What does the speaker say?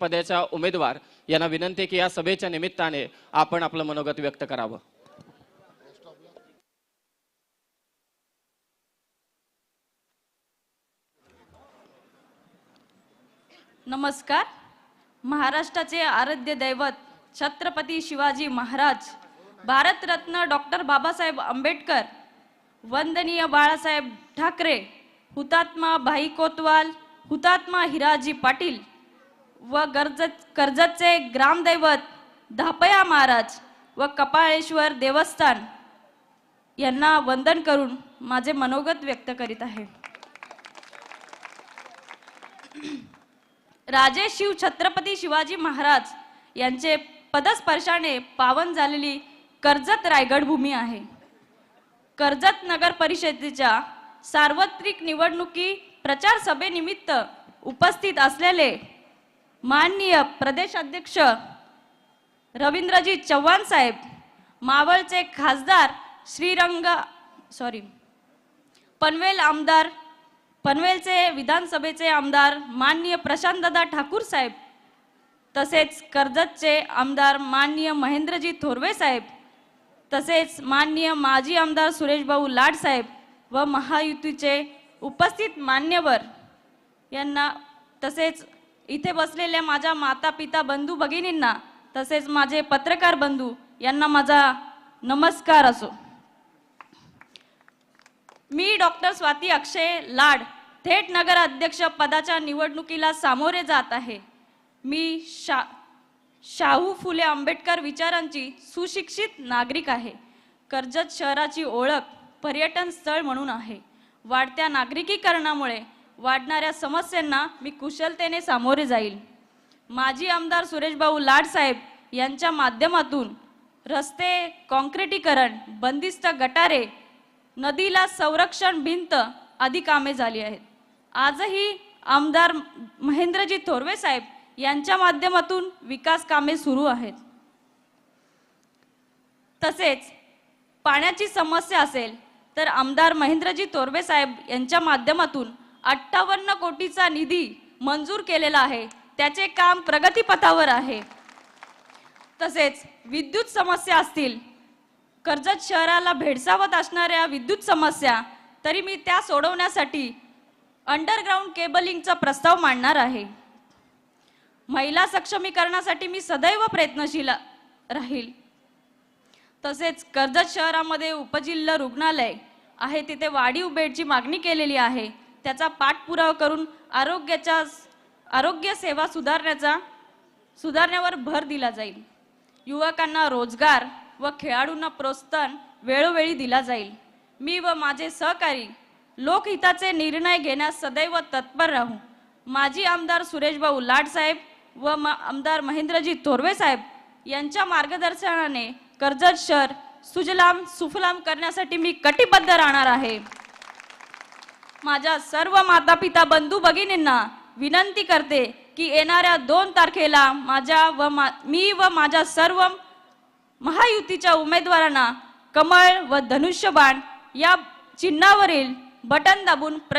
पदाच्या उमेदवार यांना विनंती की या सभेच्या निमित्ताने आपण आपलं मनोगत व्यक्त करावं. नमस्कार. महाराष्ट्राचे आराध्य दैवत छत्रपती शिवाजी महाराज भारतरत्न डॉक्टर बाबासाहेब आंबेडकर वंदनीय बाळासाहेब ठाकरे हुतात्मा भाई कोतवाल हुतात्मा हिराजी पाटील व कर्जत कर्जतचे ग्रामदैवत धापया महाराज व कपाळेश्वर देवस्थान यांना वंदन करून माझे मनोगत व्यक्त करीत आहे. राजे शिव छत्रपती शिवाजी महाराज यांचे पदस्पर्शाने पावन झालेली कर्जत रायगड भूमी आहे. कर्जत नगर परिषदेच्या सार्वत्रिक निवडणुकी प्रचार सभेनिमित्त उपस्थित असलेले माननीय प्रदेशाध्यक्ष रवींद्रजी चव्हाण साहेब मावळचे खासदार श्रीरंग सॉरी पनवेल आमदार पनवेलचे विधानसभेचे आमदार माननीय प्रशांतदादा ठाकूर साहेब तसेच कर्जतचे आमदार माननीय महेंद्रजी थोरवे साहेब तसेच माननीय माजी आमदार सुरेशभाऊ लाड साहेब व महायुतीचे उपस्थित मान्यवर यांना तसेच इथे बसलेल्या माझ्या माता पिता बंधू भगिनींना तसेच माझे पत्रकार बंधू यांना माझा नमस्कार असो. मी डॉक्टर स्वाती अक्षय लाड थेट नगर अध्यक्ष पदाच्या निवडणुकीला सामोरे जात आहे. मी शा शाहू फुले आंबेडकर विचारांची सुशिक्षित नागरिक आहे. कर्जत शहराची ओळख पर्यटन स्थळ म्हणून आहे. वाढत्या नागरिकीकरणामुळे वाढणाऱ्या समस्यांना मी कुशलतेने सामोरे जाईल. माजी आमदार सुरेशभाऊ लाडसाहेब यांच्या माध्यमातून रस्ते कॉन्क्रिटीकरण बंदिस्त गटारे नदीला संरक्षण भिंत आदी कामे झाली आहेत. आजही आमदार महेंद्रजी थोरवे साहेब यांच्या माध्यमातून विकास कामे सुरू आहेत. तसेच पाण्याची समस्या असेल तर आमदार महेंद्रजी थोरवे साहेब यांच्या माध्यमातून अठ्ठावन्न कोटीचा निधी मंजूर केलेला आहे. त्याचे काम प्रगतीपथावर आहे. तसेच विद्युत समस्या असतील कर्जत शहराला भेडसावत असणाऱ्या विद्युत समस्या तरी मी त्या सोडवण्यासाठी अंडरग्राऊंड केबलिंगचा प्रस्ताव मांडणार आहे. महिला सक्षमीकरणासाठी मी सदैव प्रयत्नशील राहील. तसेच कर्जत शहरामध्ये उपजिल्हा रुग्णालय आहे तिथे वाढीव बेडची मागणी केलेली आहे. त्याचा पाठपुरावा करून आरोग्याच्या आरोग्य सेवा सुधारण्याचा सुधारण्यावर भर दिला जाईल. युवकांना रोजगार व खेळाडूंना प्रोत्साहन वेळोवेळी दिला जाईल. मी व माझे सहकारी लोकहिताचे निर्णय घेण्यास सदैव तत्पर राहू. माजी आमदार सुरेशभाऊ लाडसाहेब व म आमदार महेंद्रजी थोरवे साहेब यांच्या मार्गदर्शनाने कर्जत शहर सुजलाम सुफलाम करण्यासाठी मी कटिबद्ध राहणार आहे. माझ्या सर्व माता पिता बंधू भगिनींना विनंती करते की येणाऱ्या दोन तारखेला माझ्या व मा मी व माझ्या सर्व महायुतीच्या उमेदवारांना कमळ व धनुष्यबाण या चिन्हावरील बटन दाबून